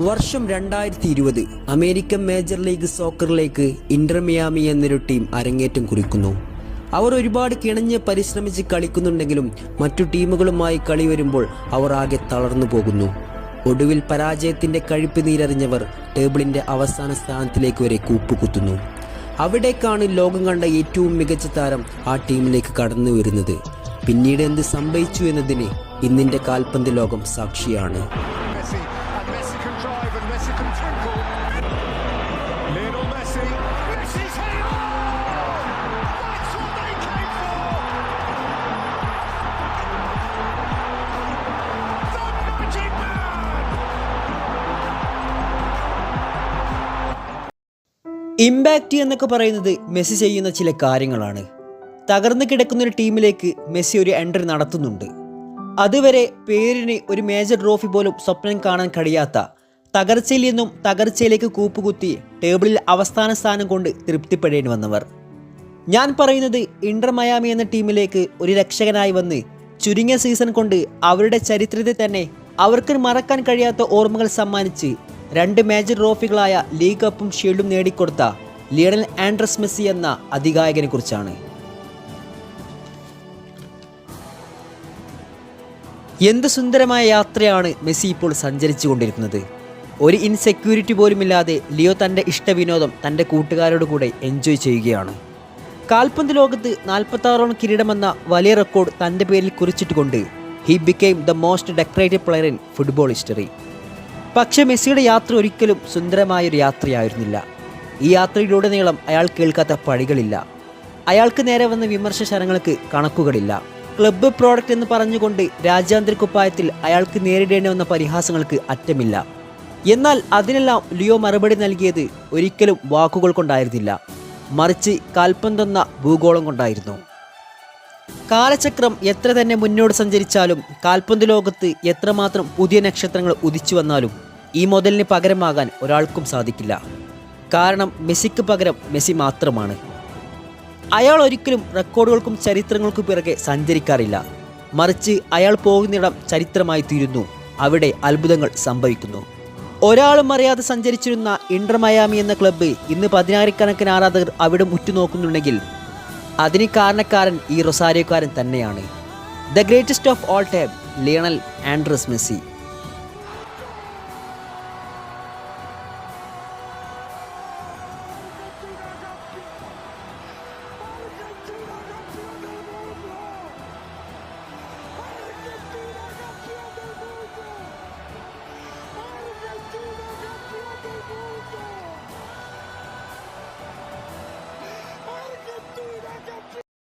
വർഷം രണ്ടായിരത്തി ഇരുപത് അമേരിക്കൻ മേജർ ലീഗ് സോക്കറിലേക്ക് ഇന്റർ മിയാമി എന്നൊരു ടീം അരങ്ങേറ്റം കുറിക്കുന്നു. അവർ ഒരുപാട് കിണഞ്ഞ് പരിശ്രമിച്ച് കളിക്കുന്നുണ്ടെങ്കിലും മറ്റു ടീമുകളുമായി കളി വരുമ്പോൾ അവർ ആകെ തളർന്നു പോകുന്നു. ഒടുവിൽ പരാജയത്തിന്റെ കഴിപ്പ് നീരറിഞ്ഞവർ ടേബിളിന്റെ അവസാന സ്ഥാനത്തിലേക്ക് വരെ കൂപ്പുകുത്തുന്നു. അവിടേക്കാണ് ലോകം കണ്ട ഏറ്റവും മികച്ച താരം ആ ടീമിലേക്ക് കടന്നു വരുന്നത്. പിന്നീട് എന്ത് സംഭവിച്ചു എന്നതിന് ഇന്നിന്റെ കാൽപന്ത് ലോകം സാക്ഷിയാണ്. ഇമ്പാക്റ്റ് എന്നൊക്കെ പറയുന്നത് മെസ്സി ചെയ്യുന്ന ചില കാര്യങ്ങളാണ്. തകർന്നു കിടക്കുന്ന ഒരു ടീമിലേക്ക് മെസ്സി ഒരു എൻട്രി നടത്തുന്നുണ്ട്. അതുവരെ പേരിന് ഒരു മേജർ ട്രോഫി പോലും സ്വപ്നം കാണാൻ കഴിയാത്ത തകർച്ചയിൽ നിന്നും തകർച്ചയിലേക്ക് കൂപ്പുകുത്തി ടേബിളിൽ അവസാന സ്ഥാനം കൊണ്ട് തൃപ്തിപ്പെടേണ്ടി വന്നവർ. ഞാൻ പറയുന്നത് ഇന്റർ മയാമി എന്ന ടീമിലേക്ക് ഒരു രക്ഷകനായി വന്ന് ചുരുങ്ങിയ സീസൺ കൊണ്ട് അവരുടെ ചരിത്രത്തിൽ തന്നെ അവർക്ക് മറക്കാൻ കഴിയാത്ത ഓർമ്മകൾ സമ്മാനിച്ച് രണ്ട് മേജർ ട്രോഫികളായ ലീഗ് കപ്പും ഷീൽഡും നേടിക്കൊടുത്ത ലിയണൽ ആൻഡ്രസ് മെസ്സി എന്ന അധികായകനെ കുറിച്ചാണ്. എന്ത് സുന്ദരമായ യാത്രയാണ് മെസ്സി ഇപ്പോൾ സഞ്ചരിച്ചു കൊണ്ടിരിക്കുന്നത് ഒരു ഇൻസെക്യൂരിറ്റി പോലുമില്ലാതെ ലിയോ തന്റെ ഇഷ്ടവിനോദം തന്റെ കൂട്ടുകാരോട് കൂടെ എൻജോയ് ചെയ്യുകയാണ്. കാൽപന്ത് ലോകത്ത് നാൽപ്പത്താറോളം കിരീടമെന്ന വലിയ റെക്കോർഡ് തന്റെ പേരിൽ കുറിച്ചിട്ടുകൊണ്ട് he became the most decorated player in football history പക്ഷേ മെസ്സിയുടെ യാത്ര ഒരിക്കലും സുന്ദരമായൊരു യാത്രയായിരുന്നില്ല. ഈ യാത്രയിലുടനീളം അയാൾ കേൾക്കാത്ത പഴികളില്ല. അയാൾക്ക് നേരെ വന്ന വിമർശ ശരങ്ങൾക്ക് കണക്കുകളില്ല. ക്ലബ്ബ് പ്രോഡക്റ്റ് എന്ന് പറഞ്ഞുകൊണ്ട് രാജ്യാന്തര കുപ്പായത്തിൽ അയാൾക്ക് നേരിടേണ്ടി വന്ന പരിഹാസങ്ങൾക്ക് അറ്റമില്ല. എന്നാൽ അതിനെല്ലാം ലിയോ മറുപടി നൽകിയത് ഒരിക്കലും വാക്കുകൾ കൊണ്ടായിരുന്നില്ല. മറിച്ച് കാൽപന്തെന്ന ഭൂഗോളം കൊണ്ടായിരുന്നു. കാലചക്രം എത്ര തന്നെ മുന്നോട്ട് സഞ്ചരിച്ചാലും കാൽപന്ത് ലോകത്ത് എത്രമാത്രം പുതിയ നക്ഷത്രങ്ങൾ ഉദിച്ചു വന്നാലും ഈ മുതലിന് പകരമാകാൻ ഒരാൾക്കും സാധിക്കില്ല. കാരണം മെസ്സിക്ക് പകരം മെസ്സി മാത്രമാണ്. അയാൾ ഒരിക്കലും റെക്കോർഡുകൾക്കും ചരിത്രങ്ങൾക്കും പിറകെ സഞ്ചരിക്കാറില്ല. മറിച്ച് അയാൾ പോകുന്നിടം ചരിത്രമായി തീരുന്നു. അവിടെ അത്ഭുതങ്ങൾ സംഭവിക്കുന്നു. ഒരാളും അറിയാതെ സഞ്ചരിച്ചിരുന്ന ഇന്റർ മയാമി എന്ന ക്ലബ്ബ് ഇന്ന് പതിനായിരക്കണക്കിന് ആരാധകർ അവിടെ ഉറ്റുനോക്കുന്നുണ്ടെങ്കിൽ അതിന് കാരണക്കാരൻ ഈ റൊസാരിയോക്കാരൻ തന്നെയാണ്. The greatest of all time Lionel Andres Messi